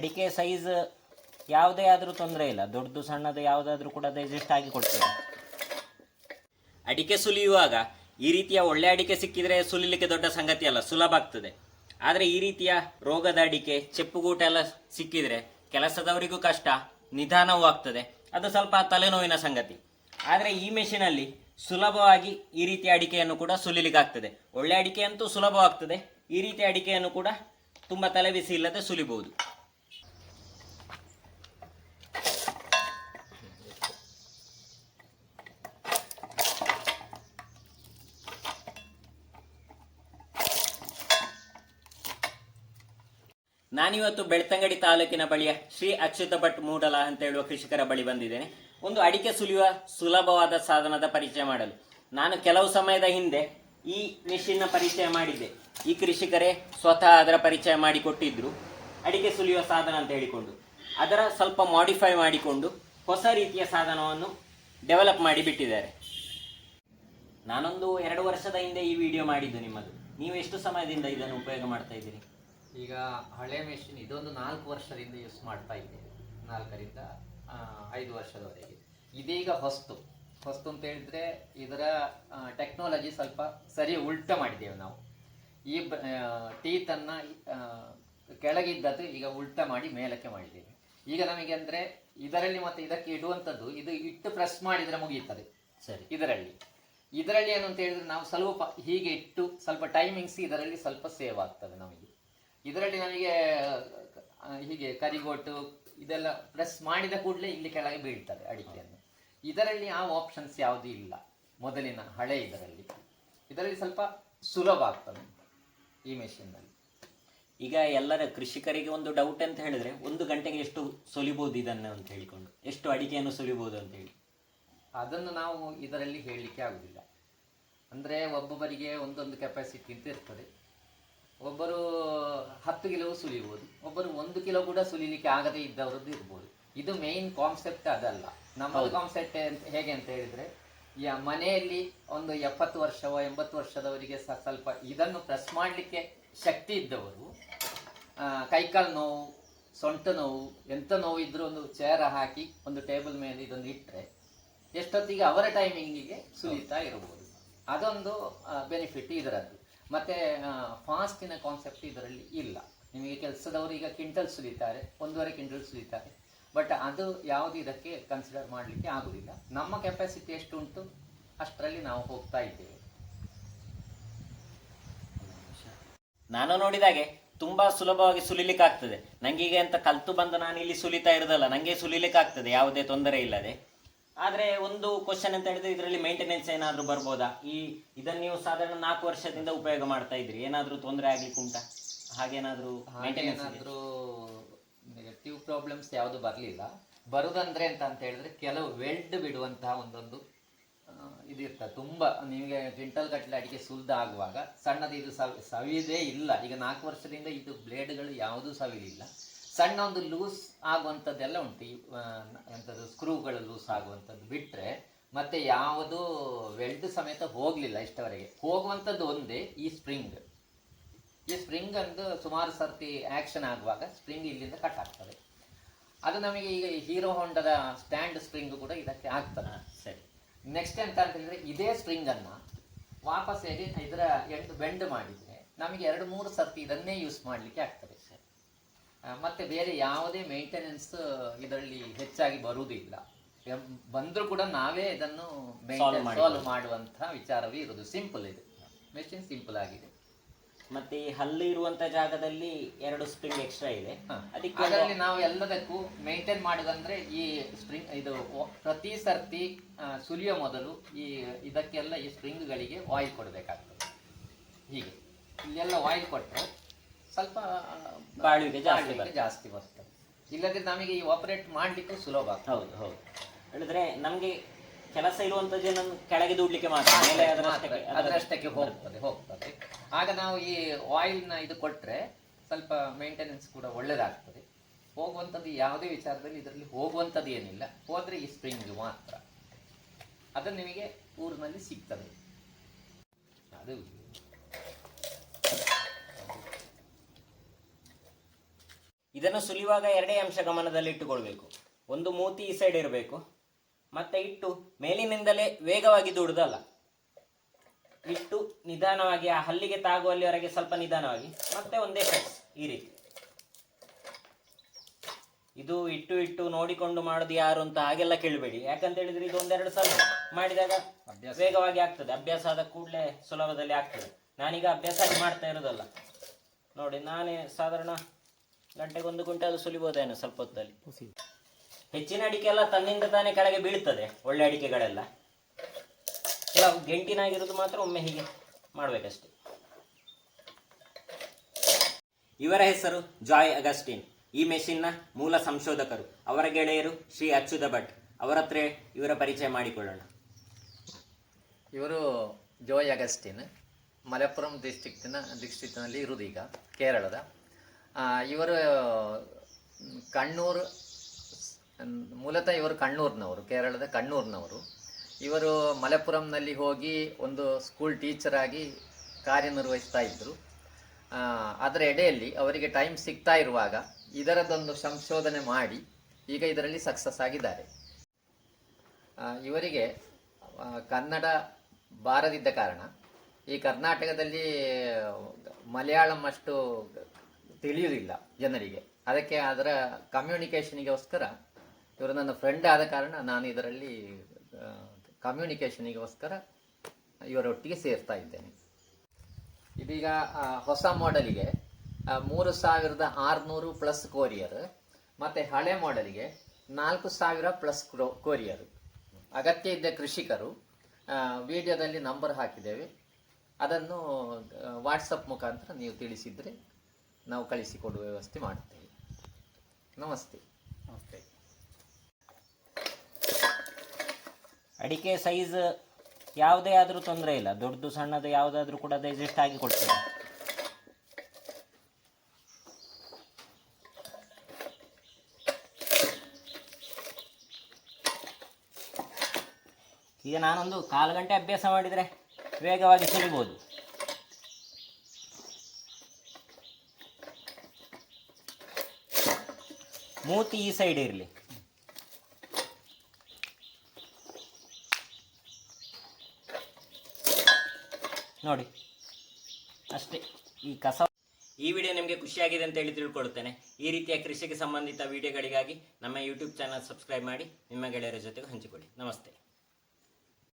ಅಡಿಕೆ ಸೈಜ್ ಯಾವುದೇ ಆದರೂ ತೊಂದರೆ ಇಲ್ಲ. ದೊಡ್ಡದು, ಸಣ್ಣದು ಯಾವುದಾದ್ರೂ ಕೂಡ ಅಡ್ಜಸ್ಟ್ ಆಗಿ ಕೊಡ್ತೇವೆ ಅಡಿಕೆ ಸುಲಿಯುವಾಗ ಈ ರೀತಿಯ ಒಳ್ಳೆ ಅಡಿಕೆ ಸಿಕ್ಕಿದ್ರೆ ಸುಲಿಲಿಕ್ಕೆ ದೊಡ್ಡ ಸಂಗತಿ ಅಲ್ಲ, ಸುಲಭ ಆಗ್ತದೆ. ಆದರೆ ಈ ರೀತಿಯ ರೋಗದ ಅಡಿಕೆ, ಚೆಪ್ಪುಗೂಟ ಎಲ್ಲ ಸಿಕ್ಕಿದ್ರೆ ಕೆಲಸದವರಿಗೂ ಕಷ್ಟ, ನಿಧಾನವೂ ಆಗ್ತದೆ. ಅದು ಸ್ವಲ್ಪ ತಲೆನೋವಿನ ಸಂಗತಿ. ಆದರೆ ಈ ಮೆಷಿನಲ್ಲಿ ಸುಲಭವಾಗಿ ಈ ರೀತಿಯ ಅಡಿಕೆಯನ್ನು ಕೂಡ ಸುಲಿಲಿಕ್ಕೆ ಆಗ್ತದೆ. ಒಳ್ಳೆ ಅಡಿಕೆ ಅಂತೂ ಸುಲಭವಾಗ್ತದೆ. ಈ ರೀತಿಯ ಅಡಿಕೆಯನ್ನು ಕೂಡ ತುಂಬ ತಲೆಬಿಸಿ ಇಲ್ಲದೆ ಸುಲಿಬಹುದು. ನಾನಿವತ್ತು ಬೆಳ್ತಂಗಡಿ ತಾಲೂಕಿನ ಬಳಿಯ ಶ್ರೀ ಅಚ್ಯುತ ಭಟ್ ಮೂಡಲ ಅಂತ ಹೇಳುವ ಕೃಷಿಕರ ಬಳಿ ಬಂದಿದ್ದೇನೆ. ಒಂದು ಅಡಿಕೆ ಸುಲಿಯುವ ಸುಲಭವಾದ ಸಾಧನದ ಪರಿಚಯ ಮಾಡಲು. ನಾನು ಕೆಲವು ಸಮಯದ ಹಿಂದೆ ಈ ಮಿಷಿನ್ನ ಪರಿಚಯ ಮಾಡಿದ್ದೆ. ಈ ಕೃಷಿಕರೇ ಸ್ವತಃ ಅದರ ಪರಿಚಯ ಮಾಡಿಕೊಟ್ಟಿದ್ರು. ಅಡಿಕೆ ಸುಲಿಯುವ ಸಾಧನ ಅಂತ ಹೇಳಿಕೊಂಡು. ಅದರ ಸ್ವಲ್ಪ ಮಾಡಿಫೈ ಮಾಡಿಕೊಂಡು ಹೊಸ ರೀತಿಯ ಸಾಧನವನ್ನು ಡೆವಲಪ್ ಮಾಡಿ ಬಿಟ್ಟಿದ್ದಾರೆ. ನಾನೊಂದು ಎರಡು ವರ್ಷದ ಹಿಂದೆ ಈ ವಿಡಿಯೋ ಮಾಡಿದ್ದು ನಿಮ್ಮದು. ನೀವು ಎಷ್ಟು ಸಮಯದಿಂದ ಇದನ್ನು ಉಪಯೋಗ ಮಾಡ್ತಾ ಇದ್ದೀರಿ? ಈಗ ಹಳೆ ಮೆಷಿನ್ ಇದೊಂದು ನಾಲ್ಕು ವರ್ಷದಿಂದ ಯೂಸ್ ಮಾಡ್ತಾ ಇದ್ದೇವೆ ನಾಲ್ಕರಿಂದ ಐದು ವರ್ಷದವರೆಗೆ. ಇದೀಗ ಹೊಸ್ತು. ಹೊಸ್ತು ಅಂತ ಹೇಳಿದ್ರೆ ಇದರ ಟೆಕ್ನಾಲಜಿ ಸ್ವಲ್ಪ ಸರಿ ಉಲ್ಟ ಮಾಡಿದ್ದೇವೆ ನಾವು. ಈ ಟೀತನ್ನು ಕೆಳಗಿದ್ದದ್ದು ಈಗ ಉಲ್ಟ ಮಾಡಿ ಮೇಲಕ್ಕೆ ಮಾಡಿದ್ದೇವೆ. ಈಗ ನಮಗೆ ಅಂದರೆ ಇದರಲ್ಲಿ ಮತ್ತೆ ಇದಕ್ಕೆ ಇಡುವಂಥದ್ದು ಇದು ಇಟ್ಟು ಪ್ರೆಸ್ ಮಾಡಿದರೆ ಮುಗಿಯುತ್ತದೆ. ಸರಿ. ಇದರಲ್ಲಿ. ಇದರಲ್ಲಿ ಏನು ಅಂತ ಹೇಳಿದ್ರೆ ನಾವು ಸ್ವಲ್ಪ ಹೀಗೆ ಇಟ್ಟು ಸ್ವಲ್ಪ ಟೈಮಿಂಗ್ಸ್ ಇದರಲ್ಲಿ ಸ್ವಲ್ಪ ಸೇವ್ ಆಗ್ತದೆ ನಮಗೆ. ಇದರಲ್ಲಿ ನಮಗೆ ಹೀಗೆ ಕರಿಗೋಟು ಇದೆಲ್ಲ ಪ್ರೆಸ್ ಮಾಡಿದ ಕೂಡಲೇ ಇಲ್ಲಿ ಕೆಳಗೆ ಬೀಳ್ತದೆ ಅಡಿಕೆಯನ್ನು. ಇದರಲ್ಲಿ ಆ ಆಪ್ಷನ್ಸ್ ಯಾವುದೂ ಇಲ್ಲ. ಮೊದಲಿನ ಹಳೆ ಇದರಲ್ಲಿ. ಇದರಲ್ಲಿ ಸ್ವಲ್ಪ ಸುಲಭ ಆಗ್ತದೆ ಈ ಮೆಷಿನ್ನಲ್ಲಿ ಈಗ ಎಲ್ಲರ ಕೃಷಿಕರಿಗೆ ಒಂದು ಡೌಟ್ ಅಂತ ಹೇಳಿದ್ರೆ ಒಂದು ಗಂಟೆಗೆ ಎಷ್ಟು ಸೊಲಿಬಹುದು ಇದನ್ನು ಅಂತ ಹೇಳಿಕೊಂಡು ಎಷ್ಟು ಅಡಿಕೆಯನ್ನು ಸೊಲಿಬಹುದು ಅಂತ ಹೇಳಿ. ಅದನ್ನು ನಾವು ಇದರಲ್ಲಿ ಹೇಳಲಿಕ್ಕೆ ಆಗುದಿಲ್ಲ. ಅಂದರೆ ಒಬ್ಬೊಬ್ಬರಿಗೆ ಒಂದೊಂದು ಕೆಪಾಸಿಟಿ ಅಂತ ಇರ್ತದೆ. ಒಬ್ಬರು ಹತ್ತು ಕಿಲೋ ಸುಲಿಬೋದು ಒಬ್ಬರು ಒಂದು ಕಿಲೋ ಕೂಡ ಸುಲಿಲಿಕ್ಕೆ ಆಗದೇ ಇದ್ದವರದ್ದು ಇರ್ಬೋದು. ಇದು ಮೇನ್ ಕಾನ್ಸೆಪ್ಟ್ ಅದಲ್ಲ. ನಮ್ಮ ಕಾನ್ಸೆಪ್ಟ್ ಹೇಗೆ ಅಂತ ಹೇಳಿದ್ರೆ ಈ ಮನೆಯಲ್ಲಿ ಒಂದು ಎಪ್ಪತ್ತು ವರ್ಷವೋ ಎಂಬತ್ತು ವರ್ಷದವರಿಗೆ ಸಹ ಸ್ವಲ್ಪ ಇದನ್ನು ಪ್ರೆಸ್ ಮಾಡಲಿಕ್ಕೆ ಶಕ್ತಿ ಇದ್ದವರು ಕೈಕಾಲು ನೋವು ಸೊಂಟ ನೋವು ಎಂತ ನೋವು ಇದ್ರೂ ಒಂದು ಚೇರ ಹಾಕಿ ಒಂದು ಟೇಬಲ್ ಮೇಲೆ ಇದೊಂದು ಇಟ್ಟರೆ ಎಷ್ಟೊತ್ತಿಗೆ ಅವರ ಟೈಮಿಂಗಿಗೆ ಸುಲಿತಾ ಇರಬಹುದು ಅದೊಂದು ಬೆನಿಫಿಟ್ ಇದರದ್ದು. ಮತ್ತೆ ಫಾಸ್ಟಿನ ಕಾನ್ಸೆಪ್ಟ್ ಇದರಲ್ಲಿ ಇಲ್ಲ. ನಿಮಗೆ ಕೆಲಸದವರು ಈಗ ಕ್ವಿಂಟಲ್ ಸುಲಿತಾರೆ ಒಂದೂವರೆ ಕಿಂಟಲ್ ಸುಲಿತಾರೆ ಬಟ್ ಅದು ಯಾವುದು ಇದಕ್ಕೆ ಕನ್ಸಿಡರ್ ಮಾಡಲಿಕ್ಕೆ ಆಗೋದಿಲ್ಲ. ನಮ್ಮ ಕೆಪಾಸಿಟಿ ಎಷ್ಟು ಉಂಟು ಅಷ್ಟರಲ್ಲಿ ನಾವು ಹೋಗ್ತಾ ಇದ್ದೇವೆ. ನಾನು ನೋಡಿದಾಗೆ ತುಂಬಾ ಸುಲಭವಾಗಿ ಸುಲಿಲಿಕ್ಕೆ ಆಗ್ತದೆ ನಂಗೆ ಈಗ ಎಂತ ಕಲ್ತು ಬಂದು ನಾನು ಇಲ್ಲಿ ಸುಲಿತಾ ಇರೋದಲ್ಲ ನನಗೆ ಸುಲಿಲಿಕ್ಕೆ ಆಗ್ತದೆ ಯಾವುದೇ ತೊಂದರೆ ಇಲ್ಲದೆ. ಆದ್ರೆ ಒಂದು ಕ್ವಶನ್ ಅಂತ ಹೇಳಿದ್ರೆ ಇದರಲ್ಲಿ ಮೇಂಟೆನೆನ್ಸ್ ಏನಾದರೂ ಬರ್ಬೋದಾ? ಈ ಇದನ್ನು ನೀವು ಸಾಧಾರಣ ನಾಲ್ಕು ವರ್ಷದಿಂದ ಉಪಯೋಗ ಮಾಡ್ತಾ ಇದ್ರಿ. ಏನಾದರೂ ತೊಂದರೆ ಆಗ್ಲಿಕ್ಕೆ ಉಂಟಾ? ಹಾಗೇನಾದರೂ ಮೇಂಟೆನೆನ್ಸ್ ಹಾಗೇನಾದ್ರೂ ನೆಗೆಟಿವ್ ಪ್ರಾಬ್ಲಮ್ಸ್ ಯಾವುದು ಬರಲಿಲ್ಲ. ಬರುದಂದ್ರೆ ಅಂತ ಅಂತ ಹೇಳಿದ್ರೆ ಕೆಲವು ವೆಲ್ಡ್ ಬಿಡುವಂತಹ ಒಂದೊಂದು ಇದು ಇರ್ತದೆ ತುಂಬ ನಿಮಗೆ ಕ್ವಿಂಟಲ್ ಕಟ್ಟಲೆ ಅಡಿಕೆ ಸುಲ್ದ ಆಗುವಾಗ ಸಣ್ಣದು ಇದು ಸವಿ ಸವಿಯದೇ ಇಲ್ಲ. ಈಗ ನಾಲ್ಕು ವರ್ಷದಿಂದ ಇದು ಬ್ಲೇಡ್ಗಳು ಯಾವುದೂ ಸವಿಲಿಲ್ಲ. ಸಣ್ಣ ಒಂದು ಲೂಸ್ ಆಗುವಂಥದ್ದೆಲ್ಲ ಉಂಟು. ಈ, ಎಂಥದ್ದು ಸ್ಕ್ರೂಗಳು ಲೂಸ್ ಆಗುವಂಥದ್ದು ಬಿಟ್ಟರೆ ಮತ್ತೆ ಯಾವುದು ವೆಲ್ಡ್ ಸಮೇತ ಹೋಗಲಿಲ್ಲ ಇಷ್ಟವರೆಗೆ. ಹೋಗುವಂಥದ್ದು ಒಂದೇ ಈ ಸ್ಪ್ರಿಂಗ್. ಈ ಸ್ಪ್ರಿಂಗ್ ಅಂದು ಸುಮಾರು ಸರ್ತಿ ಆ್ಯಕ್ಷನ್ ಆಗುವಾಗ ಸ್ಪ್ರಿಂಗ್ ಇಲ್ಲಿಂದ ಕಟ್ ಆಗ್ತದೆ. ಅದು ನಮಗೆ ಈಗ ಹೀರೋ ಹೊಂಡದ ಸ್ಟ್ಯಾಂಡ್ ಸ್ಪ್ರಿಂಗ್ ಕೂಡ ಇದಕ್ಕೆ ಆಗ್ತದೆ. ಸರಿ. ನೆಕ್ಸ್ಟ್ ಎಂತ ಅಂತ ಹೇಳಿದ್ರೆ ಇದೇ ಸ್ಪ್ರಿಂಗನ್ನು ವಾಪಸ್ ಹೇಳಿ ಇದರ ಎಂಟು ಬೆಂಡ್ ಮಾಡಿದರೆ ನಮಗೆ ಎರಡು ಮೂರು ಸರ್ತಿ ಇದನ್ನೇ ಯೂಸ್ ಮಾಡಲಿಕ್ಕೆ ಆಗ್ತದೆ. ಮತ್ತೆ ಬೇರೆ ಯಾವುದೇ ಮೇಂಟೆನೆನ್ಸ್ ಇದರಲ್ಲಿ ಹೆಚ್ಚಾಗಿ ಬರುವುದಿಲ್ಲ. ಬಂದರೂ ಕೂಡ ನಾವೇ ಇದನ್ನು ಸಾಲ್ವ್ ಮಾಡುವಂತಹ ವಿಚಾರವೇ ಇರೋದು ಸಿಂಪಲ್ ಇದೆ. ಮೆಷಿನ್ ಸಿಂಪಲ್ ಆಗಿದೆ. ಮತ್ತೆ ಈ ಹಲ್ಲು ಇರುವಂತ ಜಾಗದಲ್ಲಿ ಎರಡು ಸ್ಪ್ರಿಂಗ್ ಎಕ್ಸ್ಟ್ರಾ ಇದೆ. ಅದಕ್ಕೆ ಅದರಲ್ಲಿ ನಾವು ಎಲ್ಲದಕ್ಕೂ ಮೇಂಟೈನ್ ಮಾಡೋದಂದ್ರೆ ಈ ಸ್ಪ್ರಿಂಗ್ ಇದು ಪ್ರತಿ ಸರ್ತಿ ಸುಲಿಯೋ ಮೊದಲು ಈ ಇದಕ್ಕೆಲ್ಲ ಈ ಸ್ಪ್ರಿಂಗ್ಗಳಿಗೆ ಆಯಿಲ್ ಕೊಡಬೇಕಾಗ್ತದೆ. ಹೀಗೆ. ಇಲ್ಲೆಲ್ಲ ಆಯಿಲ್ ಕೊಟ್ಟರೆ ಸ್ವಲ್ಪ ಬಾಳುವಿಕೆ ಜಾಸ್ತಿ ಬರ್ತದೆ. ಇಲ್ಲದ್ರೆ ನಮಗೆ ಈ ಆಪರೇಟ್ ಮಾಡಲಿಕ್ಕೂ ಸುಲಭ ಆಗ್ತದೆ. ಹೌದು ಹೌದು. ಹೇಳಿದ್ರೆ ನಮ್ಗೆ ಕೆಲಸ ಇರುವಂತದ್ದು ಏನನ್ನು ಕೆಳಗೆ ದೂಡ್ಲಿಕ್ಕೆ ಮಾತ್ರ ಮೇಲೆ ಅದರಷ್ಟಕ್ಕೆ ಮಾತ್ರ ಅದರಷ್ಟಕ್ಕೆ ಹೋಗ್ತದೆ ಹೋಗ್ತದೆ. ಆಗ ನಾವು ಈ ಆಯಿಲ್ನ ಇದು ಕೊಟ್ಟರೆ ಸ್ವಲ್ಪ ಮೇಂಟೆನೆನ್ಸ್ ಕೂಡ ಒಳ್ಳೆದಾಗ್ತದೆ. ಹೋಗುವಂಥದ್ದು ಯಾವುದೇ ವಿಚಾರದಲ್ಲಿ ಇದರಲ್ಲಿ ಹೋಗುವಂಥದ್ದು ಏನಿಲ್ಲ. ಹೋದರೆ ಈ ಸ್ಪ್ರಿಂಗ್ ಮಾತ್ರ. ಅದು ನಿಮಗೆ ಊರಿನಲ್ಲಿ ಸಿಗ್ತದೆ. ಅದು ಇದನ್ನು ಸುಲಿಯುವಾಗ ಎರಡೇ ಅಂಶ ಗಮನದಲ್ಲಿ ಇಟ್ಟುಕೊಳ್ಬೇಕು. ಒಂದು ಮೂತಿ ಈ ಸೈಡ್ ಇರಬೇಕು. ಮತ್ತೆ ಇಟ್ಟು ಮೇಲಿನಿಂದಲೇ ವೇಗವಾಗಿ ದುಡ್ದಲ್ಲ ಇಟ್ಟು ನಿಧಾನವಾಗಿ ಆ ಹಲ್ಲಿಗೆ ತಾಗುವಲ್ಲಿವರೆಗೆ ಸ್ವಲ್ಪ ನಿಧಾನವಾಗಿ ಮತ್ತೆ ಒಂದೇ ಸೈಡ್ ಈ ರೀತಿ. ಇದು ಇಟ್ಟು ಇಟ್ಟು ನೋಡಿಕೊಂಡು ಮಾಡೋದು ಯಾರು ಅಂತ ಹಾಗೆಲ್ಲ ಕೇಳಬೇಡಿ. ಯಾಕಂತ ಹೇಳಿದ್ರೆ ಇದು ಒಂದೆರಡು ಸಲ ಮಾಡಿದಾಗ ವೇಗವಾಗಿ ಆಗ್ತದೆ. ಅಭ್ಯಾಸ ಆದ ಕೂಡಲೇ ಸುಲಭದಲ್ಲಿ ಆಗ್ತದೆ. ನಾನೀಗ ಅಭ್ಯಾಸ ಮಾಡ್ತಾ ಇರೋದಲ್ಲ. ನೋಡಿ ನಾನೇ ಸಾಧಾರಣ ಗಂಟೆಗೆ ಒಂದು ಗುಂಟೆ ಸುಲಿಬೋದೇನು ಸ್ವಲ್ಪ ಹೊತ್ತಲ್ಲಿ. ಹೆಚ್ಚಿನ ಅಡಿಕೆ ಎಲ್ಲ ತನ್ನಿಂದ ತಾನೇ ಕೆಳಗೆ ಬೀಳ್ತದೆ ಒಳ್ಳೆ ಅಡಿಕೆಗಳೆಲ್ಲ. ಕೆಲವು ಗೆಂಟಿನಾಗಿರೋದು ಮಾತ್ರ ಒಮ್ಮೆ ಹೀಗೆ ಮಾಡಬೇಕಷ್ಟೆ. ಇವರ ಹೆಸರು ಜಾಯ್ ಅಗಸ್ಟಿನ್. ಈ ಮೆಷಿನ್ನ ಮೂಲ ಸಂಶೋಧಕರು. ಅವರ ಗೆಳೆಯರು ಶ್ರೀ ಅಚ್ಯುತ ಭಟ್. ಅವರತ್ರ ಇವರ ಪರಿಚಯ ಮಾಡಿಕೊಳ್ಳೋಣ. ಇವರು ಜೋಯ್ ಅಗಸ್ಟಿನ್ ಮಲಪ್ಪುರಂ ಡಿಸ್ಟಿಕ್ಟಿನ ಡಿಸ್ಟಿಕ್ನಲ್ಲಿ ಇರುವುದು ಈಗ ಕೇರಳದ. ಇವರು ಕಣ್ಣೂರು ಮೂಲತಃ ಇವರು ಕಣ್ಣೂರಿನವರು, ಕೇರಳದ ಕಣ್ಣೂರಿನವರು. ಇವರು ಮಲಪ್ಪುರಂನಲ್ಲಿ ಹೋಗಿ ಒಂದು ಸ್ಕೂಲ್ ಟೀಚರ್ ಆಗಿ ಕಾರ್ಯನಿರ್ವಹಿಸ್ತಾ ಇದ್ದರು ಅದರ ಎಡೆಯಲ್ಲಿ ಅವರಿಗೆ ಟೈಮ್ ಸಿಗ್ತಾ ಇರುವಾಗ ಇದರದೊಂದು ಸಂಶೋಧನೆ ಮಾಡಿ ಈಗ ಇದರಲ್ಲಿ ಸಕ್ಸಸ್ ಆಗಿದ್ದಾರೆ. ಇವರಿಗೆ ಕನ್ನಡ ಬಾರದಿದ್ದ ಕಾರಣ ಈ ಕರ್ನಾಟಕದಲ್ಲಿ ಮಲಯಾಳಂ ಅಷ್ಟು ತಿಳಿಯುವುದಿಲ್ಲ ಜನರಿಗೆ. ಅದಕ್ಕೆ ಅದರ ಕಮ್ಯುನಿಕೇಷನಿಗೋಸ್ಕರ ಇವರು ನನ್ನ ಫ್ರೆಂಡ್ ಆದ ಕಾರಣ ನಾನು ಇದರಲ್ಲಿ ಕಮ್ಯುನಿಕೇಷನಿಗೋಸ್ಕರ ಇವರೊಟ್ಟಿಗೆ ಸೇರ್ತಾ ಇದ್ದೇನೆ. ಇದೀಗ ಹೊಸ ಮಾಡೆಲಿಗೆ ಮೂರು ಸಾವಿರದ ಆರುನೂರು ಪ್ಲಸ್ ಕೋರಿಯರ್ ಮತ್ತು ಹಳೆ ಮಾಡೆಲಿಗೆ ನಾಲ್ಕು ಸಾವಿರ ಪ್ಲಸ್ ಕೋರಿಯರ್ ಅಗತ್ಯ ಇದ್ದ ಕೃಷಿಕರು ವಿಡಿಯೋದಲ್ಲಿ ನಂಬರ್ ಹಾಕಿದ್ದೇವೆ. ಅದನ್ನು ವಾಟ್ಸಪ್ ಮುಖಾಂತರ ನೀವು ತಿಳಿಸಿದರೆ ನಾವು ಕಳಿಸಿಕೊಡುವ ವ್ಯವಸ್ಥೆ ಮಾಡ್ತೇವೆ. ನಮಸ್ತೆ. ನಮಸ್ತೆ. ಅಡಿಕೆ ಸೈಜ್ ಯಾವುದೇ ಆದರೂ ತೊಂದರೆ ಇಲ್ಲ. ದೊಡ್ಡದು ಸಣ್ಣದು ಯಾವುದಾದ್ರೂ ಕೂಡ ಅಡ್ಜಸ್ಟ್ ಆಗಿ ಕೊಡ್ತೇವೆ. ಈಗ ನಾನೊಂದು ಕಾಲು ಗಂಟೆ ಅಭ್ಯಾಸ ಮಾಡಿದರೆ ವೇಗವಾಗಿ ಸುಲಿಬೋದು ಮೂತಿ ಈ ಸೈಡ್ ಇರಲಿ. ನೋಡಿ, ಅಷ್ಟೇ. ಈ ಕಸ ಈ ವಿಡಿಯೋ ನಿಮಗೆ ಖುಷಿಯಾಗಿದೆ ಅಂತ ಹೇಳಿ ತಿಳ್ಕೊಳ್ತೇನೆ. ಈ ರೀತಿಯ ಕೃಷಿಗೆ ಸಂಬಂಧಿತ ವಿಡಿಯೋಗಳಿಗಾಗಿ ನಮ್ಮ ಯೂಟ್ಯೂಬ್ ಚಾನಲ್ ಸಬ್ಸ್ಕ್ರೈಬ್ ಮಾಡಿ, ನಿಮ್ಮ ಗೆಳೆಯರ ಜೊತೆಗೆ ಹಂಚಿಕೊಳ್ಳಿ. ನಮಸ್ತೆ.